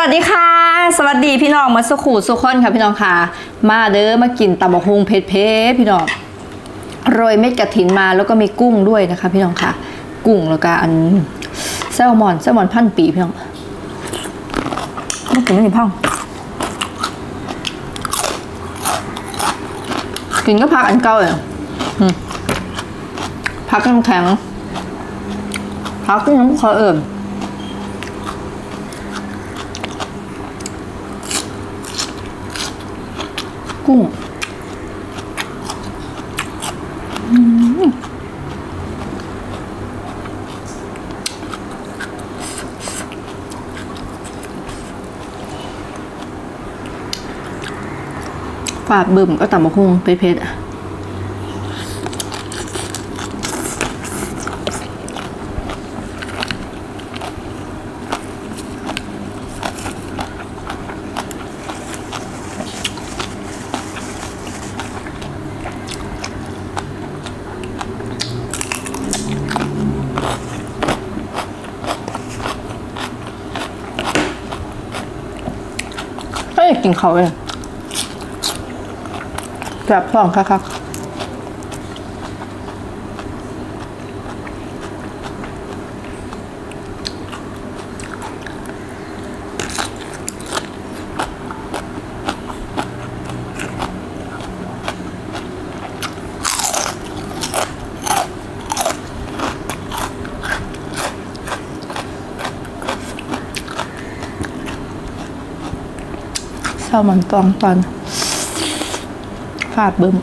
วัสดีค่ะ สวัสดีพี่น้องมาสุขูสุขคนค่ะพี่น้องค่ะ มาเด้อมากินตำบักฮุงเผ็ดเพพี่น้องโรยเม็ดกระถินมาแล้วก็มีกุ้งด้วยนะคะ พี่น้องค่ะ กุ้งแล้วก็อันแซลมอนแซลมอนพันปีพี่น้องมากินไม่มีพังกินก็พักอันเก่าเลยพักน้ำแข็งพักน้ำคอเอิ่ม กุ้งฝาดบึมก็ตำมะคุงเผ็ดๆ ก็อยากกินเขาเลยแบบฟองค่ะค่ะ แซลมอนตองตอนฟาดบึม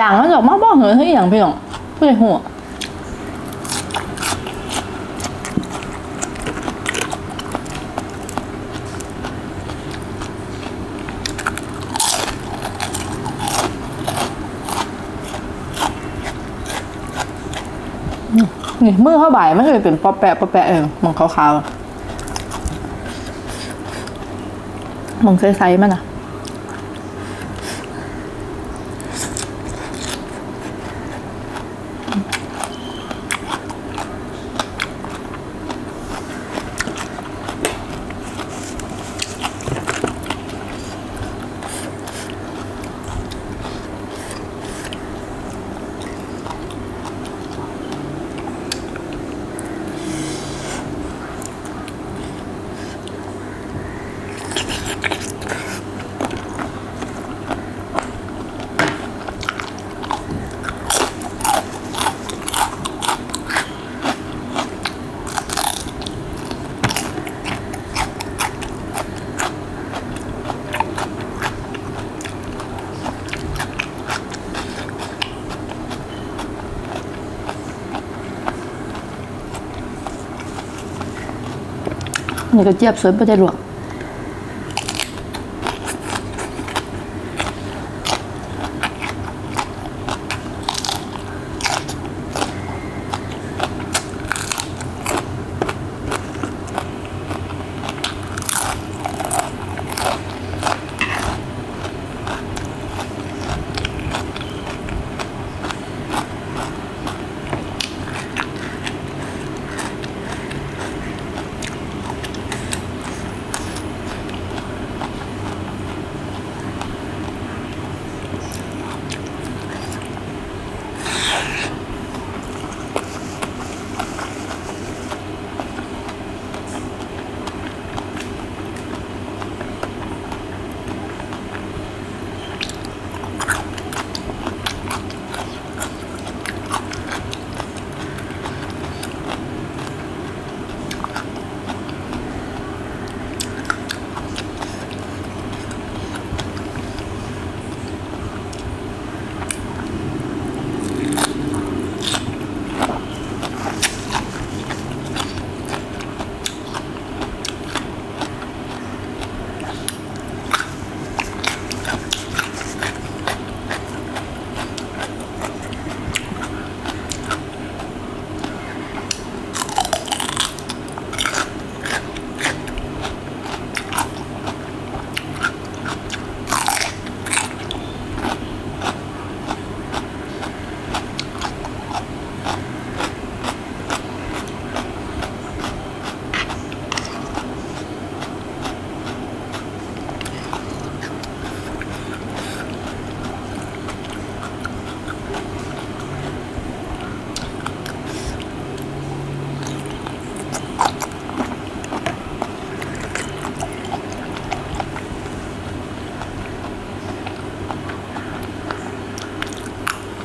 อย่างนั้นออกมาบ้องเหรอเฮ้ยอย่างพี่น้องไม่ได้หัวนี่มือเข้าบ่ายไม่เคยเป็นปอแปะปอแปะเองมองขาวๆอะมองใสๆมันอะ นี่ก็เจี๊ยบสวยประเทศหลวง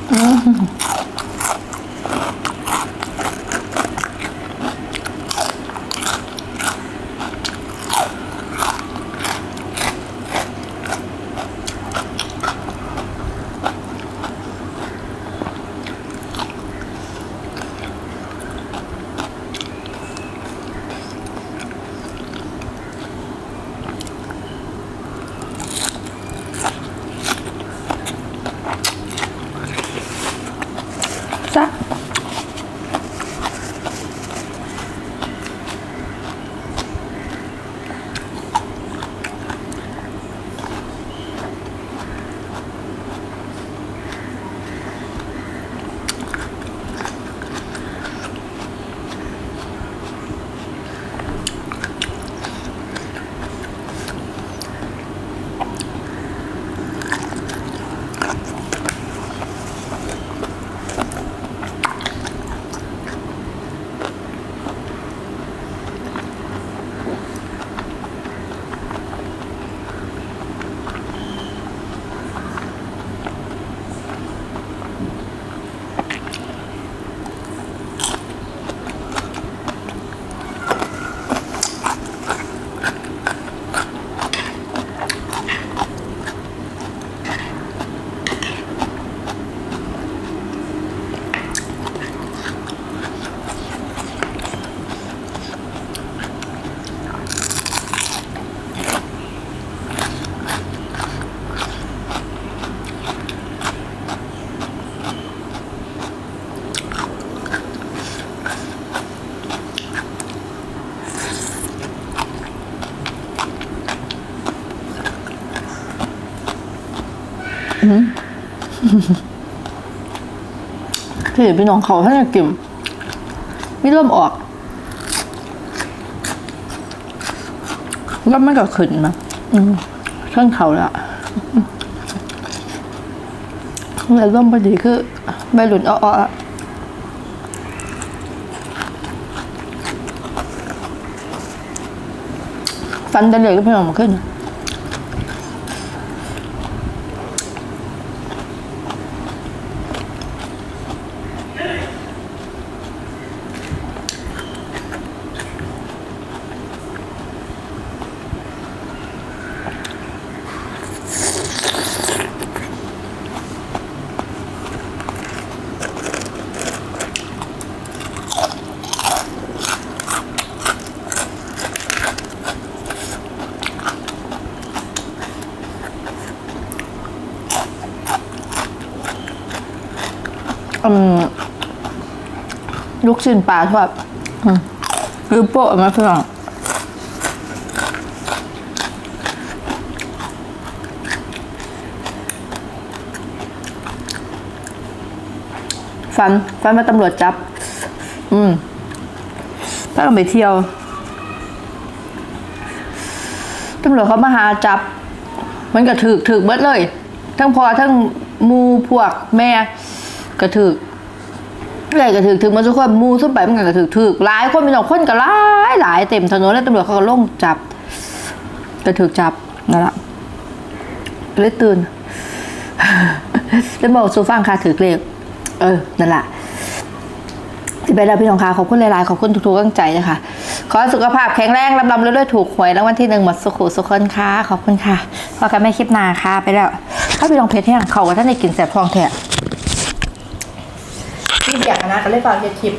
嗯。哼哼 พี่พี่น้องเขาท่านจะกินไม่เริ่มออกแล้วมันก็ขึ้นมาอืมช่างเขาล้วแล้วร่มพอดีคือใบหลุนอ้อๆอะฟันจะเหล็กก็พี่น้องมาขึ้น อืม ลูกชิ้นปลาทอดอืมคือโปะมาเพื่อนฟันฟันมาตำรวจจับ อืมถ้าเราไปเที่ยว ตำรวจเขามาหาจับ มันก็ถือถือเบิดเลย ทั้งพอทั้งมูพวกแม่ก็ถือ อะไรก็ถือถือมันทุกคนมูสุดไปมันก็ถือถือหลายคนมีสองคนก็หลายหลายเต็มถนนแล้วตำรวจเขาก็ลงจับก็ถือจับนั่นแหละเลยตื่นแล้วบอกซูฟังค่ะถือเกลียวเออนั่นแหละที่ไปแล้วพี่น้องค่ะขอบคุณหลายๆขอบคุณทุกๆกำลังใจนะคะขอสุขภาพแข็งแรงลำลำเรื่อยๆถูกหวยรางวัลที่หนึ่งหมดสุขุสุขคนค่ะขอบคุณค่ะพอกันไม่คลิปหนาค่ะไปแล้วถ้าพี่ลองเพชรแห้งเขากับท่านในกินแสบทองแท้ ที่อยากนะก็เลยฝากคลิป